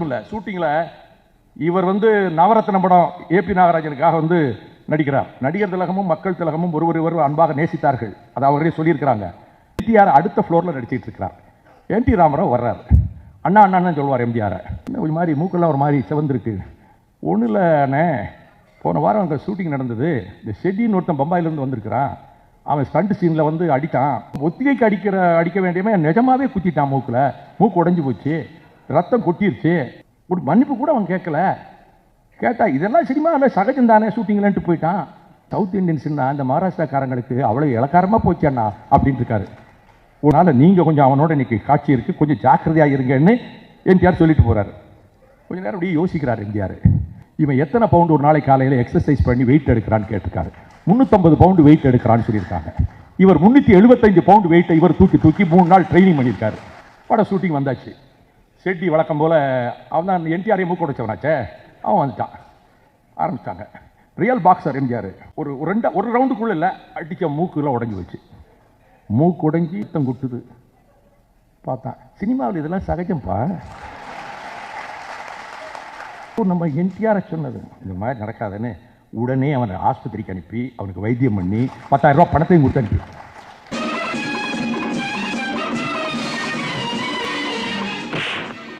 இல்லை ஷூட்டிங்கில் இவர் வந்து நவரத்ன படம் ஏபி நாகராஜனுக்காக வந்து நடிக்கிறார். நடிகர் திலகமும் மக்கள் திலகமும் ஒருவர் ஒருவர் அன்பாக நேசித்தார்கள். அதை அவரே சொல்லியிருக்கிறாங்க. எம்ஜிஆர் அடுத்த ஃப்ளோரில் நடிச்சிட்டு இருக்கிறார். என் டி ராமராவ் வர்றார். அண்ணா அண்ணான்னு சொல்லுவார் எம்ஜிஆரை. ஒரு மாதிரி மூக்கெல்லாம் ஒரு மாதிரி சிவந்திருக்கு. ஒன்றும் இல்லைண்ணே போன வாரம் அங்கே ஷூட்டிங் நடந்தது. இந்த ஷெட்டின்னு ஒருத்தன் பம்பாயிலேருந்து வந்திருக்கிறான். அவன் ஸ்டண்ட் சீனில் வந்து அடித்தான். ஒத்திகைக்கு அடிக்கிற அடிக்க வேண்டியவன் நிஜமாவே குத்திட்டான் மூக்கில். மூக்கு உடைஞ்சு போச்சு. ரத்தம் கொட்டிருச்சு. ஒரு மன்னிப்பு கூட அவன் கேட்கல. கேட்டா இதெல்லாம் சினிமா இல்லை சகஜம் தானே ஷூட்டிங்லன்ட்டு போயிட்டான். சவுத் இந்தியன்ஸ்னா இந்த மகாராஷ்டிராக்காரங்களுக்கு அவ்வளோ இலக்காரமாக போச்சு அண்ணா அப்படின்ட்டு இருக்காரு. அதனால் நீங்கள் கொஞ்சம் அவனோட இன்றைக்கி காட்சி இருக்குது கொஞ்சம் ஜாக்கிரதையாக இருங்கன்னு என்டிஆர் சொல்லிட்டு போகிறாரு கொஞ்சம் நேரம் அப்படியே யோசிக்கிறார் எம்ஜிஆர். இவன் எத்தனை பவுண்டு ஒரு நாளைக்கு காலையில் எக்ஸசைஸ் பண்ணி வெயிட் எடுக்கிறான்னு கேட்டிருக்காரு. முந்நூற்றம்பது பவுண்டு வெயிட் எடுக்கிறான்னு சொல்லியிருக்காங்க. இவர் முந்நூற்றி எழுபத்தஞ்சு பவுண்டு வெயிட்டை இவர் தூக்கி தூக்கி மூணு நாள் ட்ரைனிங் பண்ணியிருக்காரு. படம் ஷூட்டிங் வந்தாச்சு. செட்டி வழக்கம் போல் அவன் தான் என்டிஆர் மூக்கடைச்சவனாச்சே அவன் வந்துட்டான். ஆரம்பித்தாங்க ரியல் பாக்ஸர் எம்ஜிஆர். ஒரு ரெண்டு ஒரு ரவுண்டுக்குள்ளே இல்லை அடிக்க மூக்குலாம் உடஞ்சி வச்சு மூக்கு உடஞ்சி ரத்தம் குட்டுது பார்த்தான். சினிமாவில் இதெல்லாம் சகஜம்ப்பா. நம்ம என்டிஆரை சொன்னது இந்த மாதிரி நடக்காதுன்னு உடனே அவனை ஆஸ்பத்திரிக்கு அனுப்பி அவனுக்கு வைத்தியம் பண்ணி பத்தாயிரம் ரூபா பணத்தையும் கொடுத்து அனுப்பி.